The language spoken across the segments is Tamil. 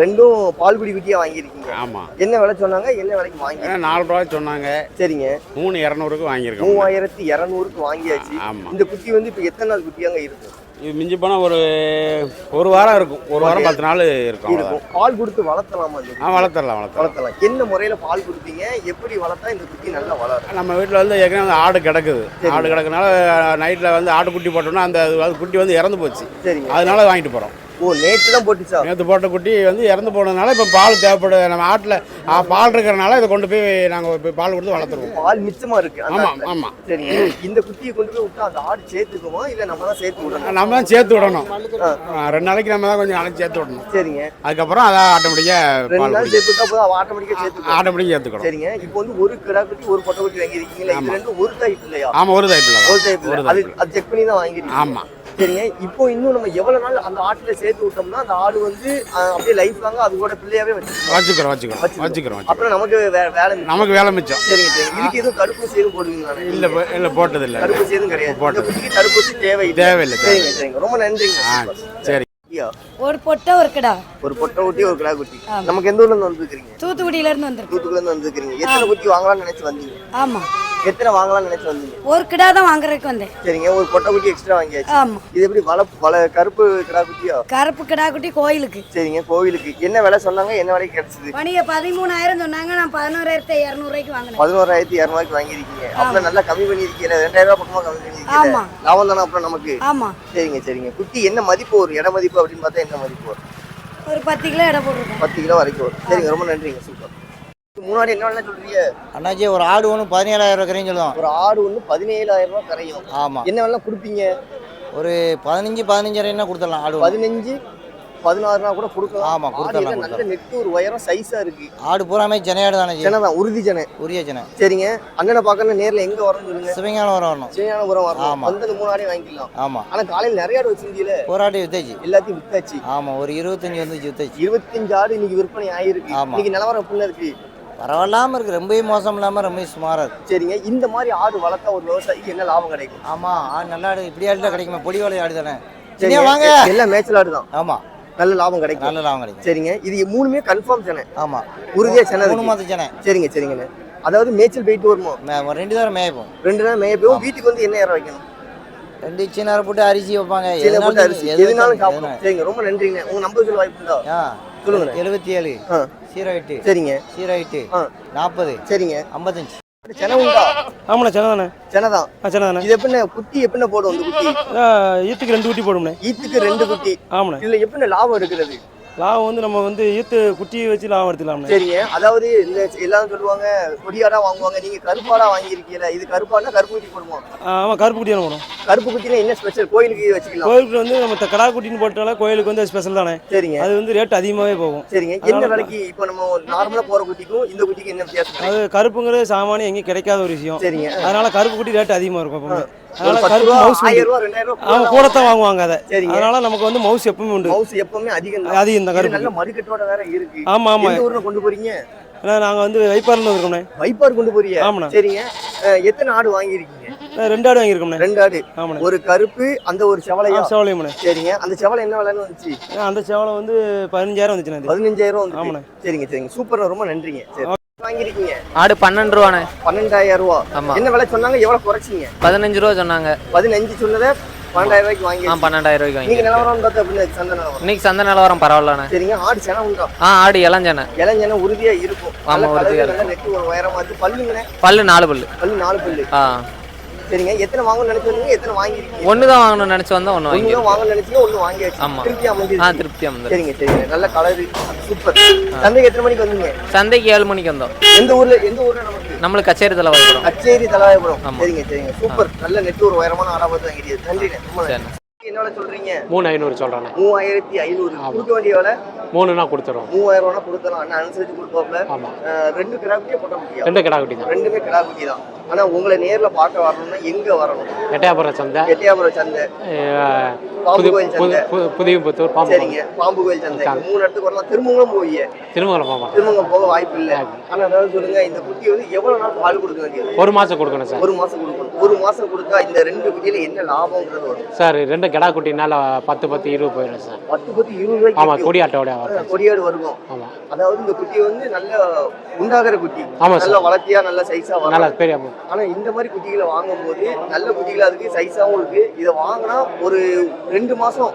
ரெண்டும் பால்குடி குட்டியா வாங்கியிருக்கீங்க. ஆமாம் என்ன விலை சொன்னாங்க? என்ன விலைக்கு வாங்கி நாலு ரூபா சொன்னாங்க. சரிங்க. மூணு இரநூறுக்கு வாங்கியிருக்கோம். மூவாயிரத்தி இரநூறுக்கு வாங்கியாச்சு. ஆமாம் இந்த குட்டி வந்து இப்போ எத்தனை நாள் குட்டியாங்க இருக்கும் இது மிஞ்சி போனால் ஒரு ஒரு வாரம் இருக்கும். ஒரு வாரம் பத்து நாள் இருக்கும். இருக்கும். பால் கொடுத்து வளர்த்தலாமா ஆ குட்டி? வளர்த்துடலாம் வளர்த்துடலாம் வளர்த்தலாம். என்ன முறையில பால் கொடுத்தீங்க? எப்படி வளர்த்தா இந்த குட்டி நல்லா வளரும்? நம்ம வீட்டில் வந்து ஏற்கனவே ஆடு கிடக்குது. ஆடு கிடக்குனால நைட்டில் வந்து ஆடு குட்டி போட்டோம்னா அந்த குட்டி வந்து இறந்து போச்சு. சரிங்க. அதனால வாங்கிட்டு போகிறோம் ஓ நேற்று தான் போட்டுச்சா? நேற்று போட்ட குட்டி வந்து இறந்து போனதுனால இப்போ பால் தேவைப்படுது நம்ம ஆட்டில் பால் இருக்கிறனால இதை கொண்டு போய் நாங்கள் போய் பால் கொடுத்து வளர்த்துருவோம். பால் மிச்சமா இருக்கு. ஆமாம். ஆமாம் சரிங்க இந்த குட்டியை கொண்டு போய் விட்டா அந்த ஆடு சேர்த்துக்குமா? இல்ல நம்ம தான் சேர்த்து விடணும்? நம்ம தான் சேர்த்து விடணும். ரெண்டு நாளைக்கு நம்ம தான் கொஞ்சம் நாளைக்கு சேர்த்து விடணும். சரிங்க. அதுக்கப்புறம் அதை ஆட்டோமேட்டிக்காக ரெண்டு பால் நாள் சேர்த்து விட்டா போதும் ஆட்டோமேட்டிக்கா சேர்த்துக்கும். ஆட்டோமேட்டிக்காக சேர்த்துக்கணும். சரிங்க. இப்போ வந்து ஒரு கிடா குட்டி ஒரு பொட்டை குட்டி வாங்கியிருக்கீங்களா? இது ரெண்டும் ஒரு டைப் இல்லையா? ஆமாம் ஒரு டைப் ஒரு அது type. அது செக் பண்ணி தான் வாங்கிருக்கீங்க ஆமாம் சரிங்க இப்போ இன்னும் நம்ம எவ்வளவு நாள் அந்த ஆட்டுல சேர்த்து விட்டோம்னா அந்த ஆடு வந்து அப்படியே லைஃப் லாங்கா அது கூட பிள்ளையாவே வச்சுக்கிறோம் வச்சுக்கிறோம் வச்சுக்கிறோம் அப்புறம் நமக்கு வேலை. நமக்கு வேலை மிச்சம். சரிங்க இதுக்கு எதுவும் தடுப்பூசி எதுவும் போடுவீங்களா? இல்லை இல்லை போட்டதில்லை தடுப்பூசி எதுவும் கிடையாது. போட்டது. தடுப்பூசி தேவையில்லை. தேவையில்லை சரிங்க சரிங்க. ரொம்ப நன்றிங்க. சரி. ஐயா, ஒரு பொட்டை ஒரு கிடா. ஒரு பொட்டை குட்டி ஒரு கிடா குட்டி. நமக்கு எந்த ஊர்ல இருந்து வந்துருக்கீங்க தூத்துக்குடியில இருந்து வந்திருக்கு தூத்துக்குள்ள இருந்து வந்துருக்கீங்க எத்தனை குட்டி வாங்கலாம்னு நினைச்சு வந்தீங்க? ஆமா. எத்தனை வாங்கலாம்னு நினைச்சு வந்தீங்க? ஒரு கிடா தான் வாங்குறதுக்கு வந்தேன். சரிங்க ஒரு பொட்டை குட்டி எக்ஸ்ட்ரா வாங்கியாச்சு. ஆமா. இது எப்படி வள வள கருப்பு கிடா குட்டியா? கருப்பு கிடா குட்டி கோயிலுக்கு. சரிங்க கோவிலுக்கு. என்ன விலை சொன்னாங்க? என்ன விலைக்கு கிடைச்சது? பணிய பதிமூணாயிரம் சொன்னாங்க நான் பதினோராயிரத்தி இரநூறுவாய்க்கு வாங்கினேன். பதினோராயிரத்தி இரநூறுவாய்க்கு வாங்கியிருக்கீங்க. அப்புறம் நல்லா கம்மி பண்ணியிருக்கீங்க. ரெண்டாயிரம் ரூபாய் பக்கமா கம்மி பண்ணியிருக்கீங்க. ஆமா. லாபம் தானே அப்புறம் நமக்கு? ஆமா. சரிங்க சரிங்க. குட்டி என்ன மதிப்பு? வரும் இட மதிப்பு அப்படின்னு பார்த்தா என்ன மதிப்பு? வரும் ஒரு பத்து கிலோ எடை போட்டிருக்கோம் பத்து கிலோ வரைக்கும் வரும். சரிங்க ரொம்ப நன்றிங்க. சூப்பர். முன்னாடி என்ன சொல்றீங்க? அண்ணாச்சி ஒரு ஆடு ஒன்று பதினேழாயிரம் ரூபா கரையும் சொல்லுவோம். ஒரு ஆடு ஒன்று பதினேழாயிரம் ரூபாய் கரையும். ஆமாம் என்ன வேணா கொடுப்பீங்க? ஒரு பதினஞ்சு பதினஞ்சாயிரம் கொடுத்துடலாம் ஆடு. பதினஞ்சு பதினாறுனா கூட கொடுக்கலாம். ஆமா, ஆடு கொடுத்துடலாம், நல்ல நெட்டு ஒரு உயரம் சைஸா இருக்கு. ஆடு பூராமே ஜனையாடு தானே ஜனை தான் உறுதி ஜனை உரிய ஜனை சரிங்க. அண்ணனை பார்க்கணும் நேர்ல எங்க வரணும்னு சொல்லுங்க. வர வரணும். சீனானபுரம் வரணும். ஆமா. வந்து அந்த மூணு வாங்கிக்கலாம். ஆமாம் ஆனா காலையில் நிறைய ஆடு வச்சிருந்தீங்களே? போராட்டி வித்தாச்சு. எல்லாத்தையும் வித்தாச்சு. ஆமாம் ஒரு இருபத்தஞ்சி வந்துச்சு வித்தாச்சு. இருபத்தஞ்சு ஆடு இன்னைக்கு விற்பனை ஆயிருக்கு. இன்னைக்கு நிலவரம் எப்படின்னு இருக்கு? பரவாயில்லாமல் இருக்குது ரொம்பவே மோசம் இல்லாமல் ரொம்ப சுமாராக இருக்குது சரிங்க. இந்த மாதிரி ஆடு வளர்த்தா ஒரு விவசாயிக்கு என்ன லாபம் கிடைக்கும்? ஆமாம் ஆடு நல்ல ஆடு இப்படி ஆடு கிடைக்குமா. பொடி வாழை ஆடு தானே. சரியா வாங்க. எல்லாம் மேய்ச்சல் ஆடு தான். ஆமாம் நல்ல லாபம் கிடைக்கும். நல்ல லாபம் கிடைக்கும். சரிங்க. இது மூணுமே கன்ஃபார்ம் தானே ஆமாம் உறுதியா சென்னை மூணு மாதம் ஜனை சரிங்க சரிங்கண்ணே. அதாவது மேய்ச்சல் போயிட்டு வருமோ? ரெண்டு தரம் மேய்ப்போம். ரெண்டு நாள் மேய போய் வீட்டுக்கு வந்து என்ன ஏற வைக்கணும்? ரெண்டு சின்ன போட்டு அரிசி வைப்பாங்க. எதுனாலும் எதுனாலும் சரிங்க. ரொம்ப நன்றிங்கண்ணே. உங்க நம்பர் சொல்ல வாய்ப்பு உண்டா? ஆ சொல்லுங்கண்ணே. எழுபத்தி ஏழு. எட்டு சரிங்க. எட்டு ஆ. நாற்பது சரிங்க. ஐம்பத்தஞ்சு. சென உண்டா? ஆமாண்ணே செனதான் ஆ சென்னதாண்ணே இது எப்படிண்ணே குட்டி எப்படிண்ணே போடும் ஈத்துக்கு ரெண்டு குட்டி போடும்ண்ணே ஈத்துக்கு ரெண்டு குட்டி. ஆமாண்ணே. இதுல எப்படிண்ணே லாபம் எடுக்கிறது லாபம் வந்து நம்ம வந்து ஈத்து குட்டியை வச்சு லாபம் எடுத்துக்கலாம்ண்ணே சரிங்க. அதாவது இந்த எல்லாரும் சொல்லுவாங்க கொடியாடா வாங்குவாங்க நீங்க கருப்பாடா வாங்கியிருக்கீங்களா இது கருப்பாடா கருப்பு குட்டி போடுவோம்? ஆமாம் கருப்பு குட்டியான போடும் கருப்பு குட்டினா என்ன ஸ்பெஷல் கோயிலுக்கு வச்சுக்கலாம். கோயிலுக்கு வந்து நம்ம கடா குட்டின்னு போட்டால கோயிலுக்கு வந்து ஸ்பெஷல் தானே. சரிங்க. அது வந்து ரேட் அதிகமாகவே போகும். சரிங்க. என்ன விலைக்கு இப்போ நம்ம நார்மலா போற குட்டிக்கும் இந்த குட்டிக்கு என்ன வித்தியாசம்? அது கருப்புங்கிறது சாமானியம் எங்கேயும் கிடைக்காத ஒரு விஷயம். சரிங்க. அதனால கருப்பு குட்டி ரேட் அதிகமாக இருக்கும் கூடத்தான் வாங்குவாங்க அதை. சரிங்க. அதனால நமக்கு வந்து மவுஸ் எப்பவுமே உண்டு. மவுஸ் எப்பவுமே அதிகம் அதிகம் இந்த கருப்பு நல்ல மறுக்கட்டோட வேற இருக்கு. ஆமாம் எந்த ஊர்ல கொண்டு போறீங்க? நாங்கள் வந்து வைப்பாரில் இருக்கோம்ண்ணே. வைப்பார் கொண்டு போறீங்க? ஆமாண்ணே. சரிங்க. எத்தனை ஆடு வாங்கியிருக்கீங்க? ரெண்டு ஆடு வாங்கியிருக்கோம்ண்ணே. ரெண்டு ஆடு. ஆமாண்ணே. ஒரு கருப்பு அந்த ஒரு ஆ செவலையா செவலையும்ண்ணே. சரிங்க. அந்த செவலை என்ன விலைன்னு வந்துச்சு? அந்த செவலை வந்து பதினஞ்சாயிரம் வந்துச்சுண்ணே பதினஞ்சாயிரம் ஆமாண்ணே. சரிங்க சரிங்க. சூப்பர் ரொம்ப நன்றிங்க. சரி வாங்கியிருக்கீங்க? ஆடு பன்னெண்டு ரூபாண்ணே. பன்னெண்டாயிரம் ரூபா. ஆமா. என்ன விலை சொன்னாங்க? எவ்வளவு குறைச்சிங்க? பதினஞ்சு ரூபா சொன்னாங்க. பதினஞ்சு சொன்னதை பன்னெண்டாயிரம் ரூபாய்க்கு வாங்கி ஆ பன்னெண்டாயிரம் ரூபாய்க்கு நீங்க நிலவரம் பார்த்தா அப்படின்னு சந்தை நிலவரம்? இன்னைக்கு சந்தை நிலவரம் பரவாயில்லண்ணே. சரிங்க. ஆடு சென உண்டா? ஆ ஆடு இளஞ்சனை. இளைஞன உறுதியா இருக்கும். ஆமா, உறுதியா நெட்டு ஒரு உயரமா பல்லுங்கண்ணே. பல்லு நாலு பல்லு. பல்லு நாலு பல்லு. ஆ. சரிங்க எத்தனை வாங்கணும்னு நினைச்சிருந்தீங்க எத்தனை வாங்கிருக்கீங்க ஒன்று தான் வாங்கணும்னு நினச்சி வந்தா ஒன்று வாங்கி தான் வாங்கணும்னு நினைச்சீங்க ஒண்ணு வாங்கியாச்சு ஆமா. திருப்தி ஆ அமைஞ்சிருச்சு திருப்தி வந்து சரிங்க சரிங்க. நல்ல கலரு சூப்பர். சந்தைக்கு எத்தனை மணிக்கு வந்தீங்க? சந்தைக்கு ஏழு மணிக்கு வந்தோம். எந்த ஊர்ல எந்த ஊர்ல நமக்கு? நம்மளுக்கு கச்சேரி தலை வைக்கிறோம் கச்சேரி தலாயபுரம் ஆமா. சரிங்க சரிங்க. சூப்பர். நல்ல நெட்டு ஒரு உயரமான ஆடா பார்த்து வாங்கிடுது நன்றிண்ணே. ரொம்ப நன்றி. சரி என்ன விலை சொல்றீங்க? மூணு ஐநூறு சொல்கிறேண்ணே மூவாயிரத்தி ஐநூறு. கொடுக்க வேண்டிய விலை மூணுனா கொடுத்துருவோம் மூவாயிரம் ரூபா கொடுத்தலாம் அண்ணா அனுசரிச்சு கொடுப்பாப்ல ஆமாம் அஹ், ரெண்டு குட்டியா போட்ட ரெண்டு கிடா குட்டி தான். ரெண்டுமே கிடா குட்டி தான். ஆனா உங்களை நேர்ல பார்க்க வரணும்னா எங்க வரணும்? எட்டயபுரம் சந்தை. எட்டயாபுரம் சந்தை. பாம்பு கோயில் சந்தை. புது- புதியம்புத்தூர் பாம்பு சரிங்க. பாம்பு கோயில் சந்தை. மூணு இடத்துக்கு வரலாம். திருமங்கலம் போய். திருமங்கலம் போவோம் திருமங்கலம் போக வாய்ப்பு இல்லை. ஆனா அதாவது சொல்லுங்க இந்த குட்டி வந்து எவ்வளவு நாள் பால் கொடுக்க வேண்டியது? ஒரு மாதம் கொடுக்கணும் சார். ஒரு மாசம் கொடுக்கணும். ஒரு மாசம் கொடுத்தா இந்த ரெண்டு குட்டியில என்ன லாபம்ன்றது வரும்? சார் ரெண்டு கிடா குட்டினால பத்து பத்து இருபது போயிடும் சார். பத்து பத்து இருபது விக்கும். கொடியாட்டோட கொடியாடு வருவோம். ஆமாம் அதாவது இந்த குட்டி வந்து நல்ல உண்டாகிற குட்டி. ஆமா. நல்ல வளர்த்தியா நல்ல சைஸா நல்லா பெரிய ஆனா இந்த மாதிரி குட்டிகளை வாங்கும்போது நல்ல குட்டிகளா இருக்கு சைஸாவும் இருக்கு. இதை வாங்கினா ஒரு ரெண்டு மாசம்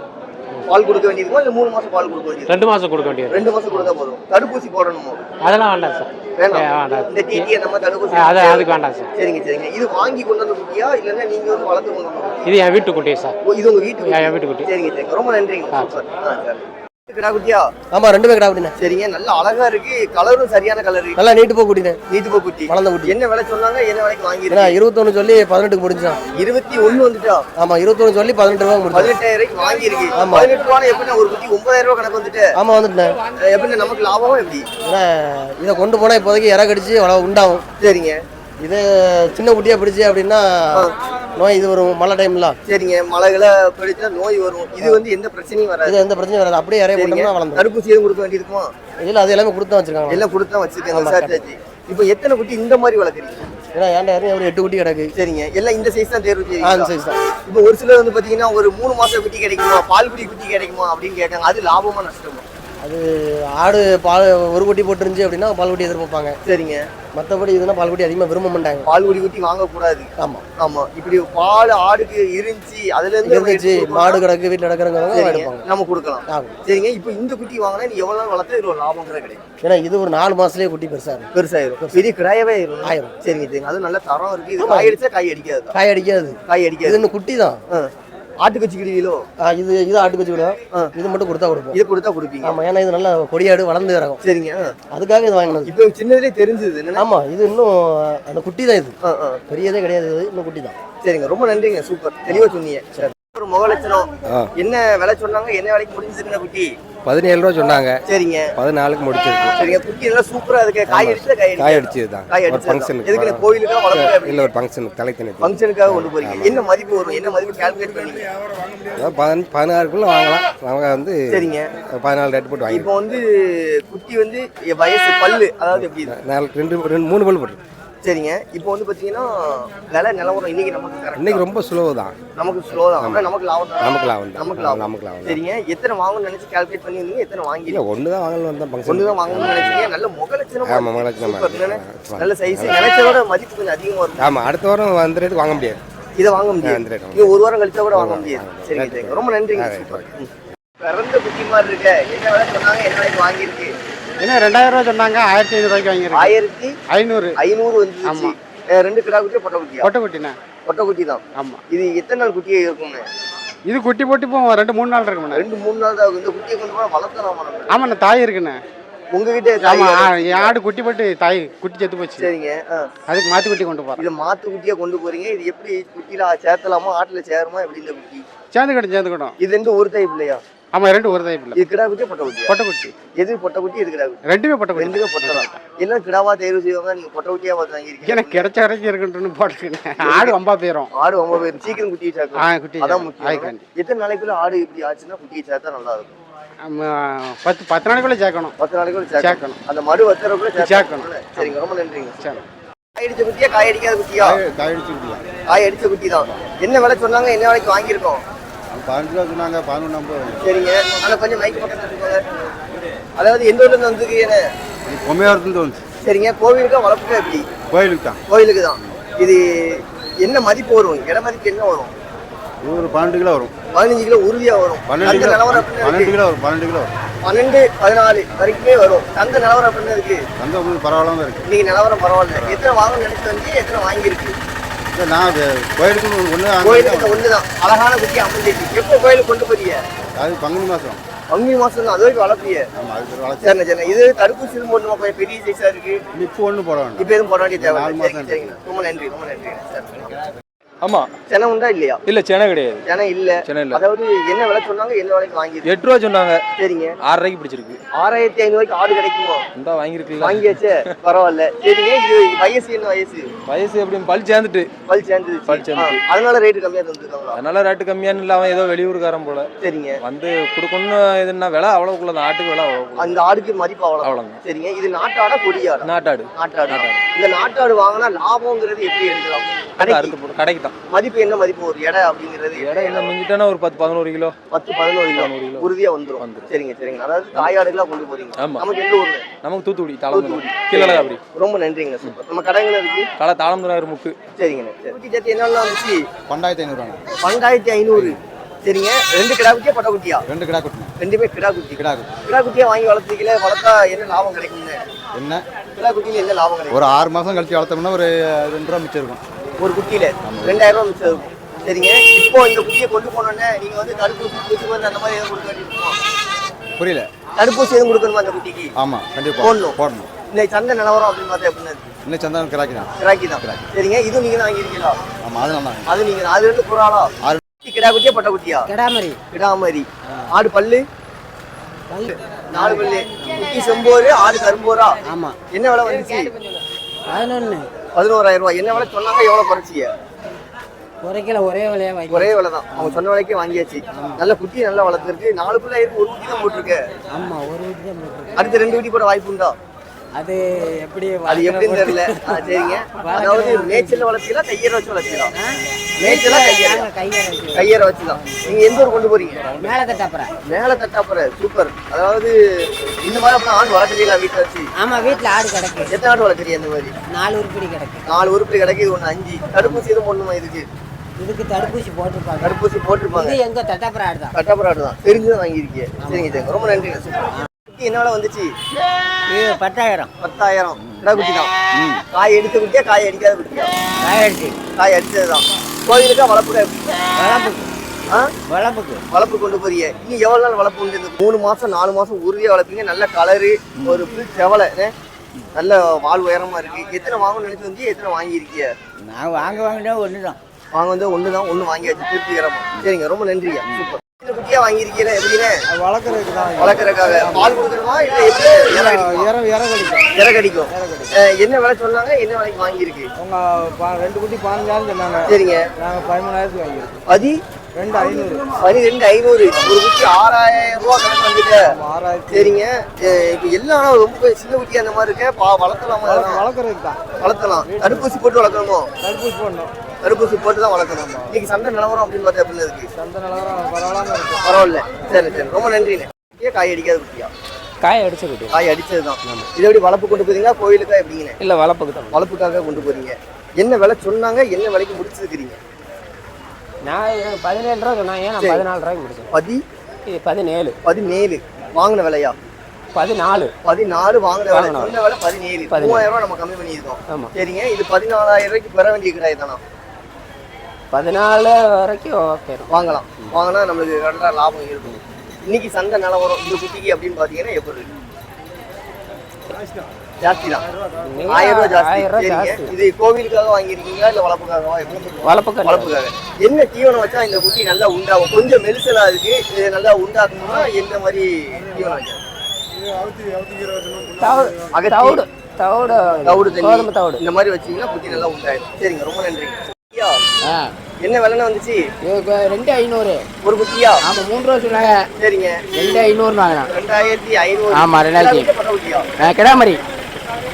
பால் கொடுக்க வேண்டியிருக்குமா? இல்ல மூணு மாசம் பால் கொடுக்க வேண்டியது ரெண்டு மாதம் கொடுக்க வேண்டியது ரெண்டு மாசம் கொடுத்தா போதும். தடுப்பூசி போடணுமோ? அதெல்லாம் வேண்டாம் சார். வேண்டாம். இந்த டிடி அந்த மாதிரி தடுப்பூசி அதுக்கு வேண்டாம் சார். சரிங்க சரிங்க. இது வாங்கி கொண்டு வந்த குட்டியா? இல்லைன்னா நீங்க வந்து வளர்த்து கொண்டு குட்டியா? இது என் வீட்டு குட்டி சார். இது உங்க வீட்டு என் வீட்டு குட்டி. சரிங்க சரிங்க. ரொம்ப நன்றிங்க. சரி. கிடா குட்டியா? ஆமாம் ரெண்டு பேர் கிடா குட்டிண்ணே. சரிங்க நல்ல அழகா இருக்கு. கலரும் சரியான கலர் நல்லா நீட்டு போ குட்டிண்ணே. நீட்டு போ குட்டி. வளர்ந்த குட்டி. என்ன விலை சொன்னாங்க? என்ன விலைக்கு ஏன்னா வாங்கிருக்கீங்க இருபத்தொன்று சொல்லி பதினெட்டுக்கு முடிஞ்சான் இருபத்தி ஒண்ணு வந்துட்டா? ஆமாம் இருபத்தொன்று சொல்லி பதினெட்டு ரூபா முடிஞ்சோம் பதினெட்டாயிரம் வாங்கியிருக்கு. ஆமா. பதினெட்டு ரூபா எப்படின்னா ஒரு குட்டி ஒன்பதாயிரம் கணக்கு வந்துட்டு. ஆமாம் வந்துட்டேன் எப்படின்னா நமக்கு லாபம் எப்படி? இதை கொண்டு போனால் இப்போதைக்கு இற கடிச்சு வள உண்டாகும். சரிங்க. இது சின்ன குட்டியாக பிடிச்சி அப்படின்னா நோய் இது வரும் மழை டைம்ல சரிங்க மழைகளை பிடிச்சா நோய் வரும். இது வந்து எந்த பிரச்சனையும் வராது. இது எந்த பிரச்சனையும் வராது. அப்படியே இறைய போட்டோம்னா வளர்ந்துரும். தடுப்பூசி எதுவும் கொடுக்க வேண்டியிருக்குமா? இதில் அது எல்லாமே கொடுத்து தான் வச்சிருக்காங்க. எல்லாம் கொடுத்தா வச்சிருக்காங்க ஆமா, சார் இப்போ எத்தனை குட்டி இந்த மாதிரி வளர்க்குறீங்க? ஏன்னா ஏன்டா ஒரு எட்டு குட்டி கிடக்கு. சரிங்க. எல்லாம் இந்த சைஸ் தான் தேர்வு செய்யுங்க அந்த சைஸ் தான். இப்போ ஒரு சிலர் வந்து பாத்தீங்கன்னா ஒரு மூணு மாசம் குட்டி கிடைக்குமா? பால் குடி குட்டி கிடைக்குமா? அப்படின்னு கேட்காங்க அது லாபமா நஷ்டமா? அது ஆடு பால் ஒரு குட்டி போட்டுருந்துச்சு அப்படின்னா பால் குட்டி எதிர்பார்ப்பாங்க. சரிங்க. மற்றபடி இதுனா பால் குட்டி அதிகமாக விரும்ப மாட்டாங்க. பால் குடி குட்டி வாங்கக்கூடாது ஆமாம் ஆமா. இப்படி பால் ஆடுக்கு இருந்துச்சு அதுல இருந்து நம்ம இருந்துச்சு மாடு. கிடக்கு வீட்டில் கிடக்குறவங்க சரிங்க, எடுப்பாங்க. நம்ம கொடுக்கலாம். ஆகும் சரிங்க. இப்போ இந்த குட்டி வாங்கினா நீ எவ்வளவு நாள் வளர்த்தா இதுல ஒரு லாபங்கிற கிடைக்கும்? ஏன்னா இது ஒரு நாலு மாசத்துலயே குட்டி பெருசா இருக்கும் பெருசாயிரும். பெரிய கிடாயவே ஆயிரும். ஆயிரும். சரிங்க சரிங்க. அது நல்ல தரம் இருக்கு. இது காய் அடிச்சா காய் அடிக்காது. காய் அடிக்காது. காய் இது அடிக்காது இன்னும் குட்டி தான். ஆட்டுக்கச்சி கிளியிலோ இது இது ஆட்டு வச்சு விடும் இது மட்டும் கொடுத்தா கொடுப்போம். இதை கொடுத்தா கொடுப்பீங்க. ஆமா ஏன்னா இது நல்லா கொடியாடு வளர்ந்து இறங்கும். சரிங்க. அதுக்காக இது வாங்கினது. இப்போ சின்னதுலயே தெரிஞ்சது ஆமா இது இன்னும் அந்த குட்டி தான் இது. பெரியதே கிடையாது இது இன்னும் குட்டி தான் சரிங்க ரொம்ப நன்றிங்க சூப்பர். தெளிவா சொன்னீங்க. சரி. ஒரு முக லட்சணம் என்ன விலை சொன்னாங்க? என்ன விலைக்கு முடிஞ்சிருக்குங்க குட்டி? பதினேழு ரூபா சொன்னாங்க. சரிங்க. பதினாலுக்கு முடிச்சிருக்கு. சரிங்க. குட்டி நல்லா சூப்பரா இருக்கு. காய் அடிச்சா காய் காய் அடிச்சா அடிச்சது? தான் காய் அடிச்சா ஃபங்க்ஷனுக்கு எதுக்கு கோயிலுக்கா வளர்ப்பு இல்லை ஒரு ஃபங்க்ஷனுக்கு தலைத்தனி ஃபங்க்ஷனுக்காக கொண்டு போறீங்க. என்ன மதிப்பு வரும்? என்ன மதிப்பு கால்குலேட் பதினஞ்சு பதினாறுக்குள்ள வாங்கலாம். அவங்க வந்து சரிங்க. பதினாலு ரேட்டு போட்டு இப்போ வாங்கிருக்கோம் வந்து குட்டி வந்து வயசு பல்லு. அதாவது எப்படி? ரெண்டு ரெண்டு மூணு பல் போட்டு சரிங்க இப்போ வந்து பாத்தீங்கன்னா விலை நிலவரம் இன்னைக்கு நமக்கு இன்னைக்கு ரொம்ப ஸ்லோ தான். நமக்கு ஸ்லோ தான். ஆனா நமக்கு லாபம் தான். நமக்கு லாபம் தான். நமக்கு லாபம். நமக்கு லாபம் சரிங்க எத்தனை வாங்கணும்னு நினைச்சு கால்குலேட் பண்ணி வந்தீங்க எத்தனை வாங்கி இல்லை ஒன்று தான் வாங்கலாம் வந்தேன் ஒன்று ஃபங்க்ஷன் தான் வாங்கணும்னு நினைச்சீங்க. நல்ல முக லட்சணமா ஆமாம் இருக்கு. மகளட்சணமா Super, இருக்கு. என்னண்ணே? ஆ, நல்ல சைஸ் நினைச்சதோட மதிப்பு கொஞ்சம் அதிகமா இருக்கும். ஆமாம் அடுத்த வாரம் அந்த ரேட்டுக்கு வாங்க முடியாது. இதை வாங்க முடியாது. இது ஒரு வாரம் கழிச்சா கூட வாங்க ஆமா, முடியாது. ஆமா. சரிங்க. ரொம்ப நன்றிங்க. பிறந்த குட்டி மாதிரி இருக்க. என்ன விலை சொன்னாங்க என்ன விலைக்கு வாங்கியிருக்கு? என்ன ரெண்டாயிரம் ரூபா சொன்னாங்க ஆயிரத்தி ஐநூறுவாய்க்கு வாங்கியிருக்கேன். ஆயிரத்தி ஐநூறு. ஐநூறு வந்துச்சு. ஆமா. ரெண்டு கிடா குட்டி பொட்டை குட்டியா? கொட்டை குட்டிண்ணே. பொட்டை குட்டி தான். ஆமாம் இது எத்தனை நாள் குட்டியே இருக்கும்னு? இது குட்டி போட்டு இப்போ ரெண்டு மூணு நாள் இருக்குண்ணே ரெண்டு மூணு நாள் தான். இந்த குட்டியை கொண்டு போய் வளர்த்தலாம் ஆமாண்ணே தாய் இருக்குண்ணே. உங்ககிட்ட வேணும். என் ஆடு குட்டி போட்டு தாய் குட்டி செத்து போச்சு. சரிங்க. அதுக்கு மாற்றி குட்டி கொண்டு போகிறேன் இதை மாத்து குட்டியா கொண்டு போறீங்க. இது எப்படி குட்டியில சேர்த்தலாமா ஆட்டுல சேருமா எப்படி இந்த குட்டி? சேர்ந்துக்கிடும் சேர்ந்துக்கிடும் இது ரெண்டு ஒரு டைப் இல்லையா? ஆமாம் ரெண்டு ஒரு தைப்பில் இது கிடா குட்டியா பொட்டை குட்டியா பொட்டை குட்டி எது பொட்டை குட்டி எது கிடா குட்டி ரெண்டுமே பொட்டை குட்டி ரெண்டுமே பொட்டை தான். எல்லாம் கிடாவா தேர்வு செய்வாங்க நீங்க பொட்டை குட்டியா பார்த்து வாங்கிருக்கீங்க எனக்கு கிடைச்ச வரைக்கும் இருக்குன்னு போட்டுக்கினேன். ஆடு ரொம்ப போயிடும் ஆடு ரொம்ப பேர் சீக்கிரம் குட்டியை ஆ சேர்க்கணும் குட்டி அதான் முக்கியம். எத்தனை நாளைக்குள்ள ஆடு இப்படி ஆச்சுன்னா குட்டியை சேர்த்தா நல்லா இருக்கும். பத்து பத்து நாளைக்குள்ளே சேர்க்கணும். பத்து நாளைக்குள்ள சேர்க்கணும். அந்த மடு வச்சுறப்ப சேர்க்கணும். சேர்க்கணும். சரிங்க ரொம்ப நன்றிங்க. சரி. காய் அடிச்ச குட்டியா காய் அடிக்காத குட்டியா காய் அடிச்சு குட்டியா காய் அடிச்ச குட்டி தான். என்ன விலை சொன்னாங்க என்ன விலைக்கு வாங்கியிருக்கோம்? பதினஞ்சு ரூபா சொன்னாங்க பதினொன்று ஐம்பது சரிங்க. அதில் கொஞ்சம் மைக் பக்கத்தில் அதாவது எந்த ஊர்ல இருந்து வந்துருக்கீங்க பொம்மையாரத்துலேருந்து வந்துச்சு சரிங்க. கோவிலுக்கா வளர்ப்புக்கா எப்படி? கோயிலுக்கு தான். கோயிலுக்கு தான். இது என்ன மதிப்பு வரும்? இட மதிப்பு என்ன வரும்? ஒரு பன்னெண்டு கிலோ வரும். பதினஞ்சு கிலோ உறுதியா வரும். பன்னெண்டு தங்க கிலோ பன்னெண்டு. கிலோ வரும் பன்னெண்டு கிலோ வரும். பன்னெண்டு பதினாலு வரைக்குமே வரும். தங்க நிலவரம் அப்படின்னு இருக்கு. உங்களுக்கு பரவாயில்லாம இருக்கு. இன்னைக்கு நிலவரம் பரவாயில்ல. எத்தனை வாங்கணும்னு நினைச்சு வந்து எத்தனை வாங்கியிருக்கு? நான் அது கோயிலுக்கு ஒன்று கோயிலுக்கு ஒண்ணுதான். அழகான குட்டி அமைஞ்சிருக்கு எப்போ கோயிலுக்கு கொண்டு போறீங்க? அது பங்குனி மாதம் பங்குனி மாசம் தான். அது வரைக்கும் வளர்ப்பீங்க சரிண்ணே சரிண்ணே. இது தடுப்பூசி எதுவும் போடணுமா கொஞ்சம் பெரிய சைஸா இருக்கு. இப்போ ஒன்றும் போட வேண்டாம். இப்போ எதுவும் போட வேண்டிய தேவை. மாசம் ரொம்ப நன்றி ரொம்ப நன்றி. சரி. ஆமா. செனை உண்டா இல்லையா? இல்ல சென்னை கிடையாது. செனை இல்ல. சென்னை இல்ல. அதாவது என்ன விலை சொன்னாங்க என்ன விலைக்கு வாங்கிருக்கு எட்டு ரூபா சொன்னாங்க. சரிங்க. ஆறு ரூபாய்க்கு பிடிச்சிருக்கு. ஆறாயிரத்தி ஐநூறுக்கு ஆடு கிடைக்குமா? இந்த வாங்கியிருக்குல்ல வாங்கியாச்சே. பரவாயில்ல. சரிங்க இது வயசு என்ன வயசு? வயசு எப்படி பல் சேர்ந்துட்டு. பல் சேர்ந்து பல் சேர்ந்துச்சு. அதனால ரேட்டு கம்மியா தந்துருக்காங்களா? அதனால ரேட்டு கம்மியான்னு இல்லாம ஏதோ வெளியூருக்காரன் போல. சரிங்க. வந்து கொடுக்கணும்னு இதுன்னா விலை அவ்வளவுக்குள்ள தான். ஆட்டுக்கு விலை அவ்வளவுக்குள்ள அந்த ஆடுக்கு மதிப்பு அவ்வளவு அவ்வளவுதான். சரிங்க இது நாட்டாடா கொடியாடா நாட்டாடு. நாட்டாடு. இந்த நாட்டாடு வாங்கினா லாபங்கிறது எப்படி எடுக்கலாம்? அறுத்து போட்டு கடைக்கு தான். மதிப்பு என்ன மதிப்பு? ஒரு எடை அப்படிங்கிறது இடம் என்ன மிஞ்சிட்டானா ஒரு பத்து பதினோரு கிலோ. பத்து பதினோரு கிலோ. பதினோரு கிலோ. உறுதியா வந்துரும். வந்துரும். சரிங்க சரிங்க. அதாவது தாயாடுகளா கொண்டு போறீங்க. ஆமா. நமக்கு எந்த ஊர்ல? நமக்கு தூத்துக்குடி தாளம்பரம் கீழே அப்படி. ரொம்ப நன்றிங்க சூப்பர் நம்ம கடைகள் இருக்கு. கடை தாளம்பரம் முக்கு. சரிங்கண்ணே சரி. குட்டி ஜாத்தி என்னெல்லாம் வந்துச்சு பண்டாயிரத்தி ஐநூறுவாங்க பன்னெண்டாயிரத்தி ஐநூறு. சரிங்க. ரெண்டு கிடா குட்டியா பட்ட குட்டியா? ரெண்டு கிடா குட்டிங்க. ரெண்டுமே கிடா குட்டி. கிடா குட்டி. கிடா குட்டியா வாங்கி வளர்த்துக்கல வளர்த்தா என்ன லாபம் கிடைக்குங்க என்ன? கிடா குட்டியில என்ன லாபம் கிடைக்கும்? ஒரு ஆறு மாதம் கழிச்சு வளர்த்தோம்னா ஒரு ரெண்டு ரூபா மிச்சம் இருக்கும். ஒரு குட்டியில. ரெண்டாயிரம் ரூபாய் மிச்சம். சரிங்க? இப்போ இந்த குட்டியை கொண்டு போனோன்னே நீங்க வந்து தடுப்பூசி பூச்சி மருந்து அந்த மாதிரி எதுவும் கொடுக்க வேண்டியிருக்குமா புரியல. தடுப்பூசி எதுவும் கொடுக்கணுமா அந்த குட்டிக்கு? ஆமாம் கண்டிப்பாக போடணும். போடணும். இன்னைக்கு சந்தை நிலவரம் அப்படின்னு பார்த்தா எப்படின்னா இருக்கு? இன்னும் சந்தானம் கிராக்கி தான். கிராக்கி தான். சரிங்க? இதுவும் நீங்க தான் வாங்கியிருக்கீங்களா? ஆமாம் அது நல்லா அது நீங்க அது ரெண்டு ஆறு. குட்டி கிடா குட்டியா பட்ட குட்டியா? கிடாமரி. கிடா மாதிரி ஆடு பல்லு? நாலு பல்லு. குட்டி செம்போரு ஆடு கரும்போரா? ஆமா. என்ன விலை வந்துச்சு? பதினொன்று பதினோராயிரம் ரூபாய். என்ன விலை சொன்னாங்க? எவ்வளவு குறைச்சிய குறைக்கல ஒரே விலையா ஒரே விலை தான் அவங்க சொன்ன விலைக்கே வாங்கியாச்சு. நல்ல குட்டி நல்லா வளர்த்துருக்கு. நாலு பிள்ளை இருக்கு ஒரு குட்டி தான் போட்டிருக்கு. ஆமா ஒரு வீட்டு தான் போட்டுருக்கு. அடுத்து ரெண்டு குட்டி போட வாய்ப்பு உண்டா? அது எப்படி அது எப்படின்னு தெரியல. சரிங்க. அதாவது மேய்ச்சல் வளர்ச்சிகளா கையற வச்சு வளர்ச்சிகளா மேய்ச்சலா கையற கையற வச்சுதான். நீங்க எந்த ஊர் கொண்டு போறீங்க? மேலே தட்டாப்புறேன் மேல தட்டாப்புற சூப்பர். அதாவது இந்த மாதிரி அப்படின்னா ஆடு வளர்க்குறீங்களா வீட்டுல வச்சு. ஆமா வீட்டில் ஆடு கிடக்கு. எத்தனை ஆடு வளர்க்குறீங்க அந்த மாதிரி? நாலு உருப்படி கிடக்கு. நாலு உருப்படி கிடக்கு இது ஒண்ணு அஞ்சு. தடுப்பூசி எதுவும் போடணுமா இதுக்கு? இதுக்கு தடுப்பூசி போட்டிருப்பாங்க. தடுப்பூசி போட்டிருப்பாங்க. எங்க தட்டாப்புற ஆடு தான் கட்டாப்புற ஆடு தான் தெரிஞ்சுதான் வாங்கியிருக்கீங்க. சரிங்க ரொம்ப நன்றி சூப்பர். குட்டி என்ன விலை வந்துச்சு? இது பத்தாயிரம். பத்தாயிரம். கிடா குட்டி தான் காய் எடுத்த குட்டியா காய் அடிக்காத குட்டியா ஆயிரத்தி காய் அடிச்சது தான் கோயிலுக்கா வளர்ப்புக்கா வளர்ப்புக்கு. வளர்ப்புக்கு. வளர்ப்பு கொண்டு போறீங்க இன்னும் எவ்வளவு நாள் வளர்ப்பு உண்டு? மூணு மாசம் நாலு மாசம் உறுதியா வளர்ப்பீங்க. நல்ல கலரு ஒரு புல் செவலை? நல்ல வால் உயரமா இருக்கு. எத்தனை வாங்கணும்னு நினைச்சு வந்து எத்தனை வாங்கியிருக்கீங்க நான் வாங்க வாங்கினா ஒன்று தான் வாங்க வந்து ஒன்று தான் ஒன்று வாங்கியாச்சு திருப்திகரமா. சரிங்க ரொம்ப நன்றிங்க சூப்பர். குட்டியா வாங்கியிருக்கீங்க எப்படின்னு? வளர்க்குறதுக்கு தான். வளர்க்குறதுக்காக. பால் கொடுக்கணுமா இல்லை எப்படி? இறை அடிக்குமா? இற இற கடிக்கும். இறை கடிக்கும். அஹ், என்ன விலை சொன்னாங்க? என்ன விலைக்கு வாங்கியிருக்கு? அவங்க ரெண்டு குட்டி பதினஞ்சாயிரம் சொன்னாங்க. சரிங்க. நாங்கள் பதிமூணாயிரத்துக்கு வாங்கியிருக்கோம். பதி? ரெண்டு ஐநூறு. பனிரெண்டு ஐநூறு. ஒரு குட்டி ஆறாயிரம் ரூபா கணக்கு வந்துட்டு. ஆறாயிரத்தி சரிங்க. இப்ப எல்லாம் ரொம்ப சின்ன குட்டி அந்த மாதிரி இருக்க. பா வளர்த்தலாமா? வளர்க்குறதுக்கு தான். வளர்த்தலாம். தடுப்பூசி போட்டு வளர்க்கணுமோ? தடுப்பூசி போடணும். தடுப்பூசி போட்டு தான் வளர்க்கணும் இன்னைக்கு சந்தை நிலவரம் அப்படின்னு பார்த்தா எப்படி இருக்கு? சந்த நிலவரம் பரவாயில்லாம இருக்கு. பரவாயில்ல. சரி சரி. ரொம்ப நன்றிண்ணே. குட்டியா காய் அடிக்காத குட்டியா? காய அடிச்சு குட்டி. காய் அடிச்சது தான் இதை எப்படி வளர்ப்பு கொண்டு போறீங்களா கோயிலுக்கா எப்படிங்கண்ணே? இல்லை வளர்ப்புக்கு தான். வளர்ப்புக்காக கொண்டு போறீங்க. என்ன விலை சொன்னாங்க என்ன விலைக்கு முடிச்சிருக்கிறீங்க? நான் பதினேழு ரூபா சொன்னாங்க நான். பதினாலு ரூபாய்க்கு முடிச்சேன். பதி? இது பதினேழு. பதினேழு. வாங்கின விலையா? பதினாலு. பதினாலு வாங்கின விலை. சொன்ன விலை பதினேழு. மூவாயிரம் ரூபாய் நம்ம கம்மி பண்ணியிருக்கோம். சரிங்க இது பதினாலாயிரம் ரூபாய்க்கு பெற வேண்டிய கிடாய் தானா? பதினாலு வரைக்கும் ஓகே வாங்கலாம். வாங்கினா நம்மளுக்கு கரெக்டாக லாபம் இருக்கும். இன்னைக்கு சந்தை நிலவரம் இந்த குட்டிக்கு அப்படின்னு பார்த்தீங்கன்னா எப்படி ஜாஸ்தி தான் ஆயிரம் ரூபாய் ஜாஸ்தி. இது கோவிலுக்காக வாங்கியிருக்கீங்களா? இல்லை வளர்ப்புக்காகவா வளர்ப்புக்கு வளர்ப்புக்காக என்ன தீவனம் வச்சா இந்த குட்டி நல்லா உண்டாகும்? கொஞ்சம் மெலிசலா இருக்கு. இது நல்லா உண்டாக்கணும்னா எந்த மாதிரி தீவனம் வைக்கணும் தவிடு. தவிடு. தவிடு. இந்த மாதிரி வச்சீங்கன்னா குட்டி நல்லா உண்டாயிடும். சரிங்க. ரொம்ப நன்றி ஐயா, ஆ என்ன விலைன்னு வந்துச்சு? ரெண்டு ஐநூறு. ஒரு குட்டியா? ஆமாம் மூணு ரூபா சொன்னாங்க சரிங்க. ரெண்டு ஐநூறு வாங்கினேன் ரெண்டாயிரத்தி ஐநூறு. ஆமா, ரெண்டாயிரத்தி. கிடாமரி.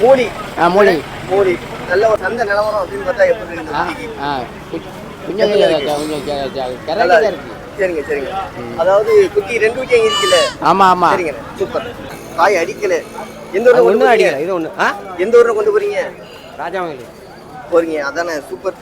மூலி. ஆ மூலி. மூலி. நல்ல ஒரு சந்தை நிலவரம் அப்படின்னு பார்த்தா எப்படி கொஞ்சம் கொஞ்சம் இருக்கு. சரிங்க சரிங்க. அதாவது குட்டி ரெண்டு குட்டி அங்க இருக்குல்ல? ஆமாம் ஆமாம் சரிங்க சூப்பர். காய் அடிக்கல. எந்த ஊர்ல போறீங்க? அடிக்கல இது எந்த ஊர்ல கொண்டு போறீங்க? ராஜாமங்கலி போறீங்க அதானே சூப்பர்